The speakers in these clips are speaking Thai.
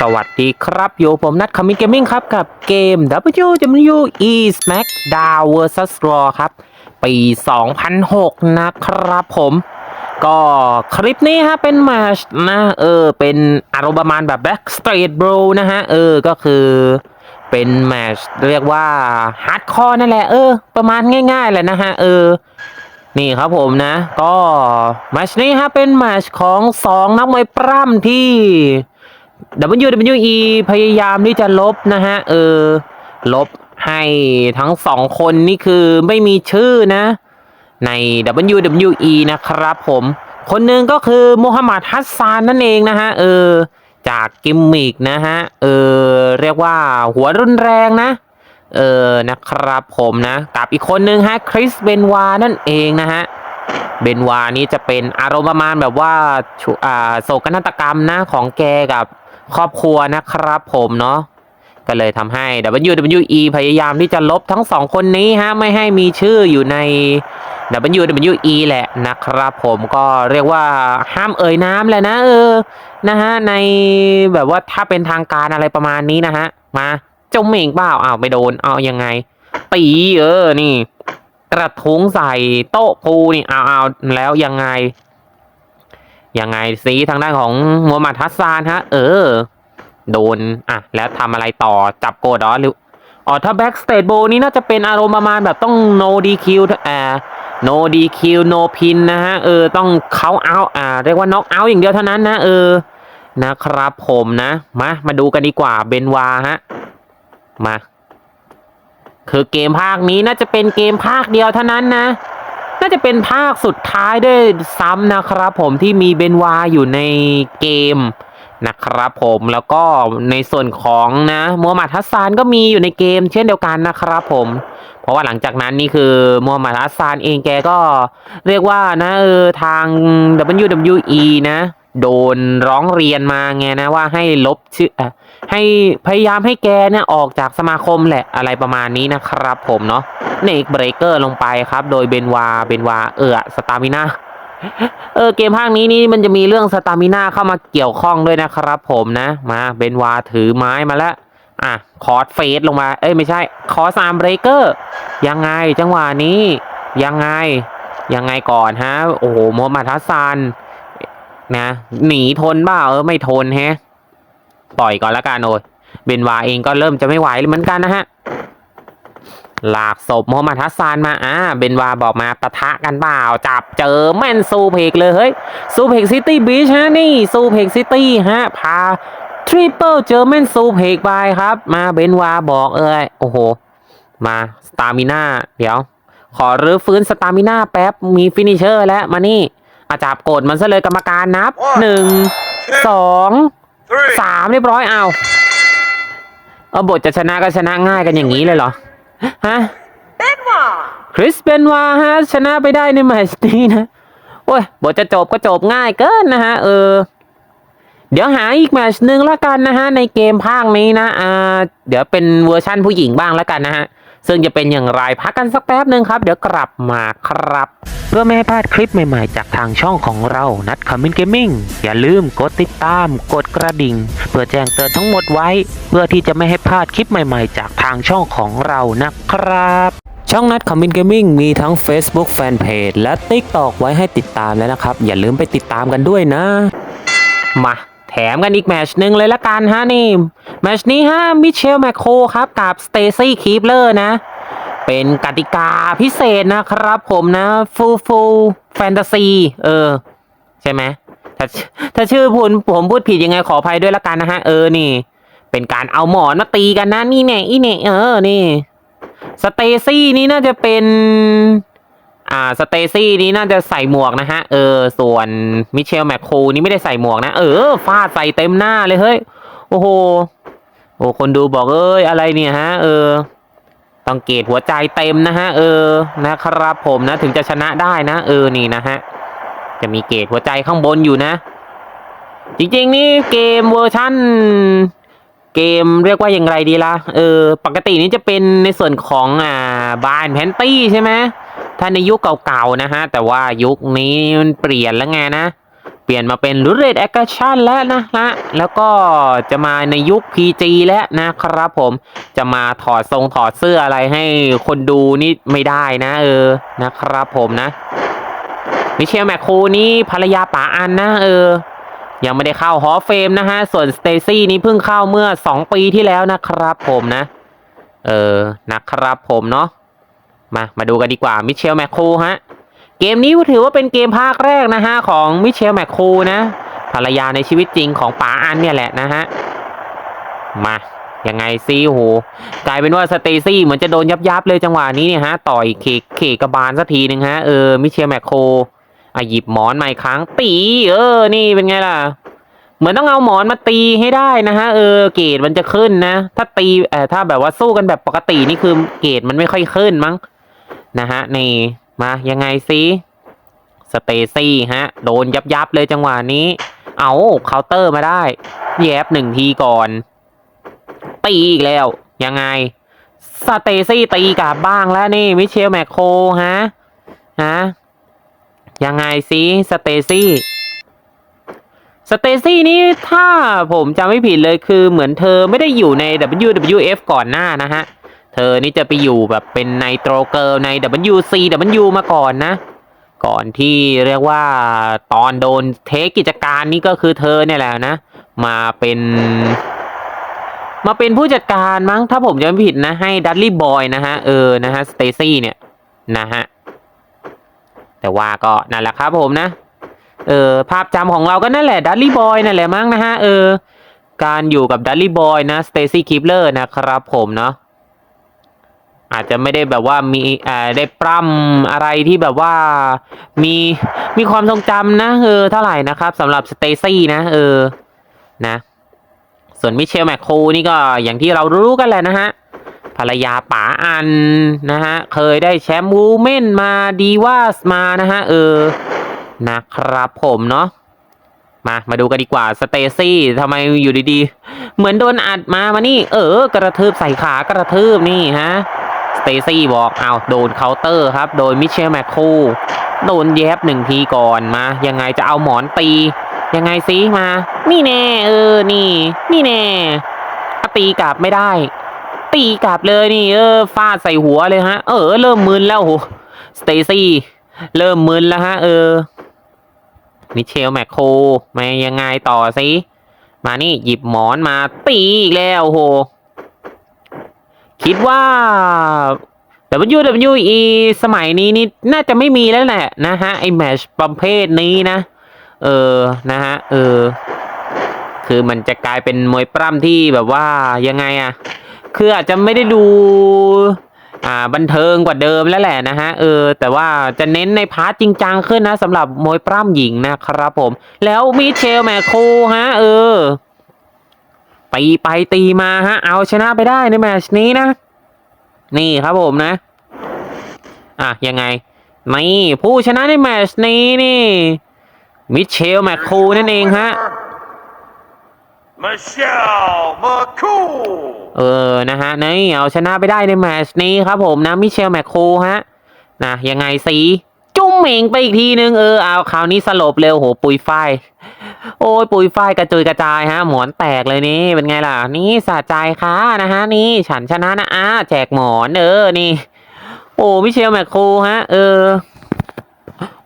สวัสดีครับ อยู่ผมนัดคอมมิ g เกมมิ่งครับ กับเกม WWE SmackDown vs Raw ครับ ปี 2006 นะครับผม ก็คลิปนี้ฮะ เป็นแมชนะเออ เป็นอารมณ์ประมาณแบบ Backstreet Bro นะฮะ เออ ก็คือเป็นแมชเรียกว่าฮาร์ดคอร์นั่นแหละ เออ ประมาณง่ายๆแหละนะฮะ เออนี่ครับผมนะ ก็แมชนี้ฮะเป็นแมชของสองนักมวยปล้ำที่ WWE พยายามที่จะลบนะฮะ เออ ลบให้ทั้งสองคนนี่คือไม่มีชื่อนะ ใน WWE นะครับผมคนหนึ่งก็คือโมฮัมหมัดฮัสซานนั่นเองนะฮะ เออ จากกิมมิกนะฮะ เออ เรียกว่าหัวรุนแรงนะ เออ นะครับผมนะ กับอีกคนนึงฮะ คริสเบนวานั่นเองนะฮะ เบนวานี่จะเป็นอารมณ์ประมาณแบบว่าอ่าโศกนาฏกรรมนะของแกกับ ครอบครัวนะครับผมเนาะก็เลยทำให้ WWE พยายามที่จะลบทั้งสองคนนี้ฮะไม่ให้มีชื่ออยู่ใน WWE แหละนะครับผมก็เรียกว่าห้ามเอ่ยน้ำแหละนะเออนะฮะในแบบว่าถ้าเป็นทางการอะไรประมาณนี้นะฮะมาเจ้าเหม่งเปล่าอ้าวไม่โดนเอายังไงตีเออนี่ กระทุ้งใส่โต๊ะปูนี่เอาเอาแล้วยังไง ยังไงสีทางด้านของมูฮัมหมัดฮัสซานฮะ เออ โดน อะ แล้วทำอะไรต่อจับโกดอหรืออ๋อถ้าแบ็กสเตจโบนี้น่าจะเป็นอารมณ์ประมาณแบบต้อง no DQ อ่า no DQ no pin นะฮะ เออ ต้องเขาเอาอ่า เรียกว่า knock out อย่างเดียวเท่านั้นนะ เออ นะครับผมนะ มา มาดูกันดีกว่าเบนวาฮะ มา คือเกมภาคนี้น่าจะเป็นเกมภาคเดียวเท่านั้นนะ น่าจะเป็นภาคสุดท้ายด้วยซ้ำนะครับผมที่มีเบนวาอยู่ในเกมนะครับผมแล้วก็ในส่วนของนะมูฮัมหมัดฮัสซานก็มีอยู่ในเกมเช่นเดียวกันนะครับผม เพราะว่าหลังจากนั้นนี่คือมูฮัมหมัดฮัสซานเองแกก็เรียกว่านะเออทาง WWE นะ โดนร้องเรียนมาไงนะว่าให้ลบชื่ออให้พยายามให้แกเนี่ยออกจากสมาคมแหละอะไรประมาณนี้นะครับผมเนาะเนกเบรกเกอร์ลงไปครับ โดยเบนวาเบนวาเออสตามินาเออเกมภาคนี้นี่มันจะมีเรื่องสตามิน่าเข้ามาเกี่ยวข้องด้วยนะครับผมนะมาเบนวาถือไม้มาแล้วอะคอร์สเฟสลงมา เอ้ยไม่ใช่คอร์สามเบรกเกอร์ยังไงจังหวะนี้ยังไงยังไงก่อนฮะ โอ้โหโมมหมัดฮัสซัน นะหนีทนบ้าเออไม่ทนแฮะปล่อยก่อนละกันโอ้ยเบนวาเองก็เริ่มจะไม่ไหวเหมือนกันนะฮะลากศพโมฮัมหมัดฮัสซานมาอ่าเบนวาบอกมาปะทะกันเปล่า จับเจอแมนซูเพกเลยเฮ้ยซูเพกซิตี้บีชฮะนี่ซูเพกซิตี้ฮะพาทริปเปิลเจอแมนซูเพกไปครับ มาเบนวาบอกเอ้ยโอ้โห มาสตามิน่าเดี๋ยว ขอรื้อฟื้นสตามิน่าแป๊บมีฟินิเชอร์แล้วมานี่ อาจับกดมันซะเลยกรรมการนับหนึ่งสองสามเรียบร้อยเอาเอาบทจะชนะก็ชนะง่ายกันอย่างนี้เลยเหรอ ฮะคริสเบนวาฮะชนะไปได้ในแมตช์นี้นะโอ้ยบทจะจบก็จบง่ายเกินนะฮะ เออ เดี๋ยวหาอีกแมตช์หนึ่งละกันนะฮะ ในเกมภาคนี้นะอ่าเดี๋ยวเป็นเวอร์ชั่นผู้หญิงบ้างละกันนะฮะ ซึ่งจะเป็นอย่างไรพักกันสักแป๊บหนึ่งครับ เดี๋ยวกลับมาครับ เพื่อไม่ให้พลาดคลิปใหม่ๆ จากทางช่องของเรานัดคอมมินเกมมิ่งอย่าลืมกดติดตาม กดกระดิ่ง เพื่อแจ้งเตือนทั้งหมดไว้ เพื่อที่จะไม่ให้พลาดคลิปใหม่ๆ จากทางช่องของเรานะครับช่องนัดคอมมินเกมมิ่งมีทั้ง Facebook Fanpage และ TikTok ไว้ให้ติดตามแล้วนะครับ อย่าลืมไปติดตามกันด้วยนะ มา แถมกันอีกแมชหนึ่งเลยละกันฮะนี่ แมชนี้ฮะมิเชลแมคโคครับกับสเตซี่คีปเลอร์นะ เป็นกติกาพิเศษนะครับผมนะฟูฟูแฟนตาซีเออ ใช่ไหมถ้าถ้าชื่อผมผมพูดผิดยังไงขออภัยด้วยละกันนะฮะ เออนี่ เป็นการเอาหมอนมาตีกันนะ นี่แน่อีแน่เออนี่สเตซี่นี่น่าจะเป็น อ่าสเตซี่นี่น่าจะใส่หมวกนะฮะ เออ ส่วนมิเชลแมคโคนี่ไม่ได้ใส่หมวกนะ เออฟาดใส่เต็มหน้าเลยเฮ้ย โอ้โห อ้คนดูบอกเอ้ยอะไรเนี่ยฮะ เออต้องเกตหัวใจเต็มนะฮะ เออนะครับผมนะ ถึงจะชนะได้นะ เออนี่นะฮะ จะมีเกตหัวใจข้างบนอยู่นะ จริงๆ นี่เกมเวอร์ชั่น เกมเรียกว่าอย่างไรดีละ่ะเออ ปกตินี่จะเป็นในส่วนของอ่าบานแพนตี้ใช่ไหมถ้าในยุคเก่าๆนะฮะ แต่ว่ายุคนี้มันเปลี่ยนแล้วไงนะ เปลี่ยนมาเป็นรูเรตแอคชั่นแล้วนะฮะ แล้วก็จะมาในยุค PG แล้วนะครับผม จะมาถอดทรงถอดเสื้ออะไรให้คนดูนี่ไม่ได้นะ เออ นะครับผมนะ มิเชลแมคคูนี่ภรรยาป๋าอันนะ เออ ยังไม่ได้เข้าฮอเฟมนะฮะ ส่วนสเตซี่นี่เพิ่งเข้าเมื่อ 2 ปีที่แล้วนะครับผมนะ เออ นะครับผมเนาะ มา มาดูกันดีกว่า มิเชลแมคคูฮะ เกมนี้ถือว่าเป็นเกมภาคแรกนะฮะของมิเชลแมคคูนะ ภรรยาในชีวิตจริงของป๋าอันเนี่ยแหละนะฮะ มายังไงซิโอ้โหกลายเป็นว่าสเตซี่เหมือนจะโดนยับยับเลยจังหวะนี้เนี่ยฮะ ต่อยเคเคกระบาลสักทีหนึ่งฮะ เออมิเชลแมคโคอะหยิบหมอนมาอีกครั้งตีเออ นี่เป็นไงล่ะ เหมือนต้องเอาหมอนมาตีให้ได้นะฮะ เออ เกรดมันจะขึ้นนะ ถ้าตีเอ่อถ้าแบบว่าสู้กันแบบปกตินี่คือเกรดมันไม่ค่อยขึ้นมั้งนะฮะนี่ มายังไงซิสเตซี่ฮะ โดนยับยับเลยจังหวะนี้ เอาเคาน์เตอร์มาได้ แยบหนึ่งทีก่อนตีอีกแล้ว ยังไงสเตซี่ตีกลับบ้างแล้วนี่ มิเชลแมคโครฮะฮะยังไงซิสเตซี่สเตซี่นี่ถ้าผมจำไม่ผิดเลยคือเหมือนเธอไม่ได้อยู่ใน WWF ก่อนหน้านะฮะ เธอนี่จะไปอยู่แบบเป็นไนโตรเกิลใน WCW มาก่อนนะ ก่อนที่เรียกว่าตอนโดนเทคกิจการนี่ก็คือเธอเนี่ยแหละนะ มาเป็น มาเป็นผู้จัดการมั้งถ้าผมจำไม่ผิดนะ ให้ดัตลี่บอยนะฮะ เออ นะฮะ สเตซี่เนี่ย นะฮะ แต่ว่าก็นั่นแหละครับผมนะ เออ ภาพจำของเราก็นั่นแหละดัตลี่บอยนั่นแหละมั้งนะฮะ เออ การอยู่กับดัตลี่บอยนะสเตซี่คิปเลอร์นะครับผมเนาะ อาจจะไม่ได้แบบว่ามีอ่าได้ปล้ำอะไรที่แบบว่ามีมีความทรงจำนะเออเท่าไหร่นะครับสำหรับสเตซี่นะเออนะส่วนมิเชลแมคโคนี่ก็อย่างที่เรารู้กันแหละนะฮะภรรยาป๋าอันนะฮะเคยได้แชมป์วูเมนมาดีว่าสมานะฮะเออนะครับผมเนาะมามาดูกันดีกว่าสเตซี่ทำไมอยู่ดีๆ เหมือนโดนอัดมามานี่ เออกระทืบใส่ขากระทืบนี่ฮะ สเตซี่บอกเอาวโดนเคาน์เตอร์ครับ โดยมิเชลแมคครโดนแยบหนึ่งทีก่อนมา ยังไงจะเอาหมอนตี ยังไงซิมา นี่แน่ เออ นี่ นี่แน่ตีกลับไม่ได้ ตีกลับเลยนี่ เออฟาดใส่หัวเลยฮะ เออ เริ่มมึนแล้วโหสเตซี่เริ่มมึนแล้วฮะ เออมิเชลแมคโครมายังไงต่อสิมานี่หยิบหมอนมาตีอีกแล้วโห คิดว่า WWE สมัยนี้นี่น่าจะไม่มีแล้วแหละนะฮะ ไอแมชประเภทนี้นะ เออ นะฮะ เออ คือมันจะกลายเป็นมวยปล้ำที่แบบว่ายังไงอะคืออาจจะไม่ได้ดู อ่า บันเทิงกว่าเดิมแล้วแหละนะฮะ เออ แต่ว่าจะเน้นในพาร์ทจริงจังขึ้นนะสำหรับมวยปล้ำหญิงนะครับผม แล้วมิเชลแมคโครฮะ เออ ตีไปตีมาฮะ เอาชนะไปได้ในแมตชนี้นะ นี่ครับผมนะ อะ ยังไง นี่ผู้ชนะในแมตชนี้นี่ มิเชลแมคคูนั่นเองฮะ Michelle McCool. เออ นะฮะ นี่เอาชนะไปได้ในแมตชนี้ครับผมนะ มิเชลแมคโครฮะ นะ ยังไงสีจุ้มเหม่งไปอีกทีนึง เออ เอาคราวนี้สลบเร็วโห ปุยฝ้าย โอ้ยปุยฝ้ายกระจุยกระจายฮะ หมอนแตกเลยนี่ เป็นไงล่ะ นี่สะใจค่ะนะฮะ นี่ฉันชนะนะอ้าแจกหมอนเออนี่ โอ้มิเชลแมคโครฮะ เออ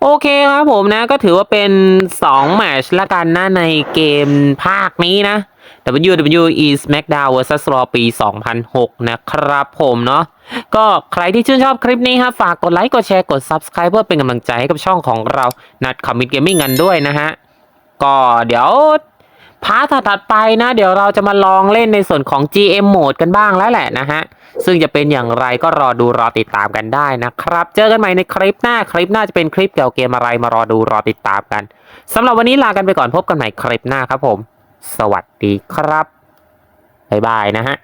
โอเคครับผมนะก็ถือว่าเป็น2แมชละกันนะในเกมภาคนี้นะ WWE SmackDown vs Raw ปี 2006 นะครับผมเนาะก็ใครที่ชื่นชอบคลิปนี้ครับฝากกดไลค์ กดแชร์ กด Subscribe เพื่อเป็นกำลังใจให้กับช่องของเรานัดคอมมิ t เกมมิ่งกันด้วยนะฮะ ก็เดี๋ยวพาร์ทถัดไปนะ เดี๋ยวเราจะมาลองเล่นในส่วนของ GM Mode กันบ้างแล้วแหละนะฮะ ซึ่งจะเป็นอย่างไรก็รอดูรอติดตามกันได้นะครับ เจอกันใหม่ในคลิปหน้าคลิปหน้าจะเป็นคลิปเกี่ยวกับเกมอะไรมารอดูรอติดตามกันสำหรับวันนี้ลากันไปก่อนพบกันใหม่คลิปหน้าครับผม สวัสดีครับบ๊ายบายนะฮะ